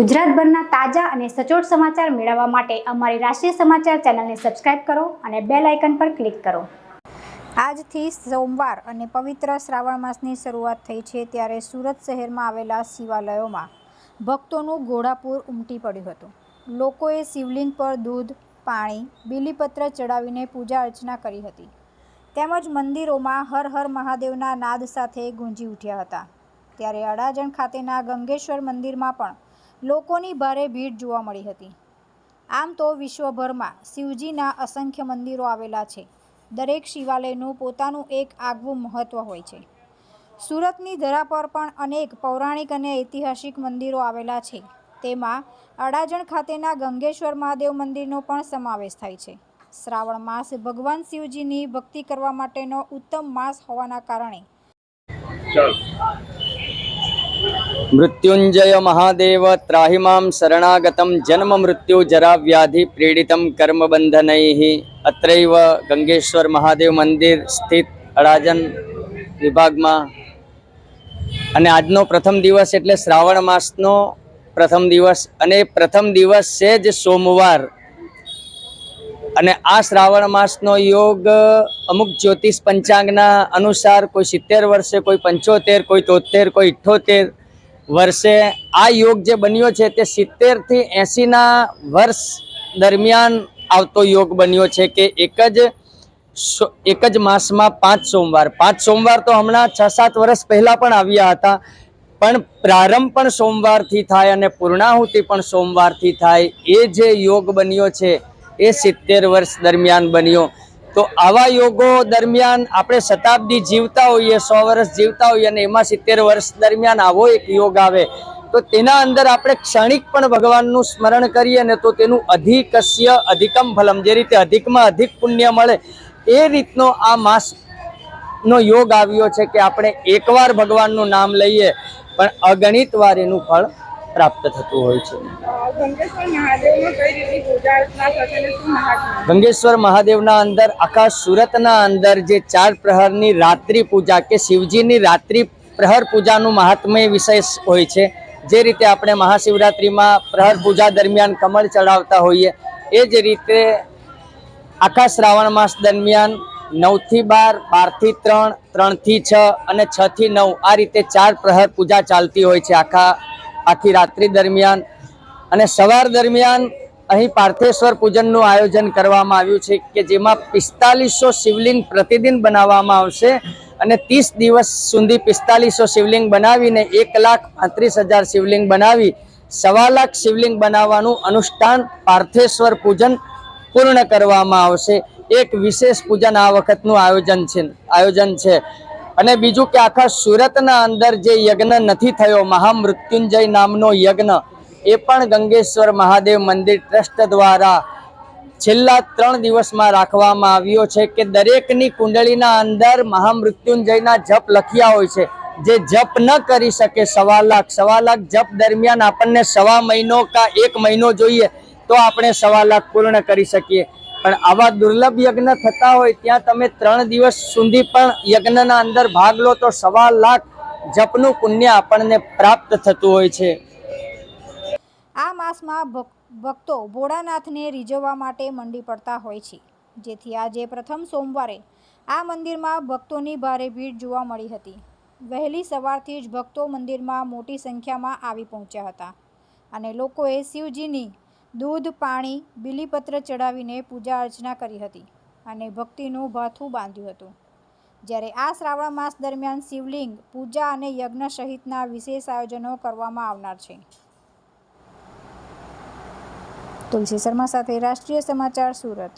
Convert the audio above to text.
ગુજરાતભરના તાજા અને સચોટ સમાચાર મેળવવા માટે અમારી રાષ્ટ્રીય સમાચાર ચેનલને સબસ્ક્રાઇબ કરો અને બેલ આઇકન પર ક્લિક કરો. આજથી સોમવાર અને પવિત્ર શ્રાવણ માસની શરૂઆત થઈ છે ત્યારે સુરત શહેરમાં આવેલા શિવાલયોમાં ભક્તોનું ઘોડાપૂર ઉમટી પડ્યું હતું. લોકોએ શિવલિંગ પર દૂધ, પાણી, બીલીપત્ર ચડાવીને પૂજા અર્ચના કરી હતી. તેમજ મંદિરોમાં હર હર મહાદેવના નાદ સાથે ગુંજી ઉઠ્યા હતા. ત્યારે અડાજણ ખાતેના ગંગેશ્વર મંદિરમાં પણ લોકોની ભારે ભીડ જોવા મળી હતી. આમ તો વિશ્વભરમાં શિવજીના અસંખ્ય મંદિરો આવેલા છે. દરેક શિવાલયનું પોતાનું એક આગવું મહત્ત્વ હોય છે. સુરતની ધરા પર પણ અનેક પૌરાણિક અને ઐતિહાસિક મંદિરો આવેલા છે. તેમાં અડાજણ ખાતેના ગંગેશ્વર મહાદેવ મંદિરનો પણ સમાવેશ થાય છે. શ્રાવણ માસ ભગવાન શિવજીની ભક્તિ કરવા માટેનો ઉત્તમ માસ હોવાના કારણે મૃત્યુંજય મહાદેવ ત્રાહિમામ શરણાગતમ જન્મ મૃત્યુ જરા વ્યાધિ પીડિતમ કર્મ બંધનૈઃ અત્રૈવ ગંગેશ્વર મહાદેવ મંદિર સ્થિત અડાજન વિભાગમાં અને આજનો પ્રથમ દિવસ એટલે શ્રાવણ માસનો પ્રથમ દિવસ. અને પ્રથમ દિવસ છે જ સોમવાર અને આ શ્રાવણ માસનો યોગ, અમુક જ્યોતિષ પંચાંગના અનુસાર કોઈ સિત્તેર વર્ષે, કોઈ પંચોતેર, કોઈ તોતેર કોઈ ઇઠ્ઠોતેર વર્ષે આ યોગ જે બન્યો છે તે સિત્તેરથી એંસીના વર્ષ દરમિયાન આવતો યોગ બન્યો છે કે એક જ એક જ માસમાં પાંચ સોમવાર. પાંચ સોમવાર તો હમણાં છ સાત વર્ષ પહેલાં પણ આવ્યા હતા, પણ પ્રારંભ પણ સોમવારથી થાય અને પૂર્ણાહુતિ પણ સોમવારથી થાય એ જે યોગ બન્યો છે એ સિત્તેર વર્ષ દરમિયાન બન્યો. તો આવા યોગો દરમિયાન આપણે શતાબ્દી જીવતા હોઈએ, સો વર્ષ જીવતા હોઈએ અને એમાં સિત્તેર વર્ષ દરમિયાન આવો એક યોગ આવે. તો તેના અંદર આપણે ક્ષણિક પણ ભગવાનનું સ્મરણ કરીએ ને તો તેનું અધિકસ્ય અધિકમ ફલમ, જે રીતે અધિકમાં અધિક પુણ્ય મળે, એ રીતનો આ માસનો યોગ આવ્યો છે કે આપણે એકવાર ભગવાનનું નામ લઈએ, પણ અગણિત વાર એનું ફળ પ્રાપ્ત થતું હોય છે. ગંગેશ્વર મહાદેવના અંદર આખા સુરતના અંદર જે ચાર પ્રહરની રાત્રિ પૂજા કે શિવજીની રાત્રિ પ્રહર પૂજાનું મહાત્મય વિશેષ હોય છે. જે રીતે આપણે મહાશિવરાત્રિમાં પ્રહર પૂજા દરમિયાન કમળ ચડાવતા હોઈએ એ જ રીતે આખા શ્રાવણ માસ દરમિયાન નવથી બાર બારથી ત્રણ ત્રણથી છ અને છથી નવ આ રીતે ચાર પ્રહર પૂજા ચાલતી હોય છે આખા આખી રાત્રિ દરમિયાન અને સવાર દરમિયાન અહીં પાર્થેશ્વર પૂજનનું આયોજન કરવામાં આવ્યું છે કે જેમાં પિસ્તાલીસો શિવલિંગ પ્રતિદિન બનાવવામાં આવશે અને ત્રીસ દિવસ સુધી પિસ્તાલીસો શિવલિંગ બનાવીને એક લાખ પાંત્રીસ હજાર શિવલિંગ બનાવી સવા લાખ શિવલિંગ બનાવવાનું અનુષ્ઠાન પાર્થેશ્વર પૂજન પૂર્ણ કરવામાં આવશે. એક વિશેષ પૂજન આ વખતનું આયોજન છે આયોજન છે. અને બીજું કે આખા સુરતના અંદર જે યજ્ઞ નથી થયો, મહામૃત્યુંજય નામનો યજ્ઞ, એ પણ ગંગેશ્વર મહાદેવ મંદિર ટ્રસ્ટ દ્વારા છેલ્લા ત્રણ દિવસમાં રાખવામાં આવ્યો છે કે દરેકની કુંડળીના અંદર મહામૃત્યુંજયના જપ લખ્યા હોય છે. જે જપ ન કરી શકે સવા લાખ સવા લાખ જપ દરમિયાન આપણને સવા મહિનો કા એક મહિનો જોઈએ તો આપણે સવા લાખ પૂર્ણ કરી શકીએ. પણ આવા દુર્લભ યજ્ઞ થતા હોય ત્યાં તમે ત્રણ દિવસ સુધી પણ યજ્ઞના અંદર ભાગ લો તો સવા લાખ જપનું પુણ્ય આપણને પ્રાપ્ત થતું હોય છે. આ માસમાં ભક- ભક્તો ભોળાનાથને રીઝવવા માટે મંડી પડતા હોય છે. જેથી આજે પ્રથમ સોમવારે આ મંદિરમાં ભક્તોની ભારે ભીડ જોવા મળી હતી. વહેલી સવારથી જ ભક્તો મંદિરમાં મોટી સંખ્યામાં આવી પહોંચ્યા હતા અને લોકોએ શિવજીની દૂધ, પાણી, બીલીપત્ર ચડાવીને પૂજા અર્ચના કરી હતી અને ભક્તિનું ભાથું બાંધ્યું હતું. જ્યારે આ શ્રાવણ માસ દરમિયાન શિવલિંગ, પૂજા અને યજ્ઞ સહિતના વિશેષ આયોજનો કરવામાં આવનાર છે. તુલસી શર્મા સાથે રાષ્ટ્રીય સમાચાર સુરત.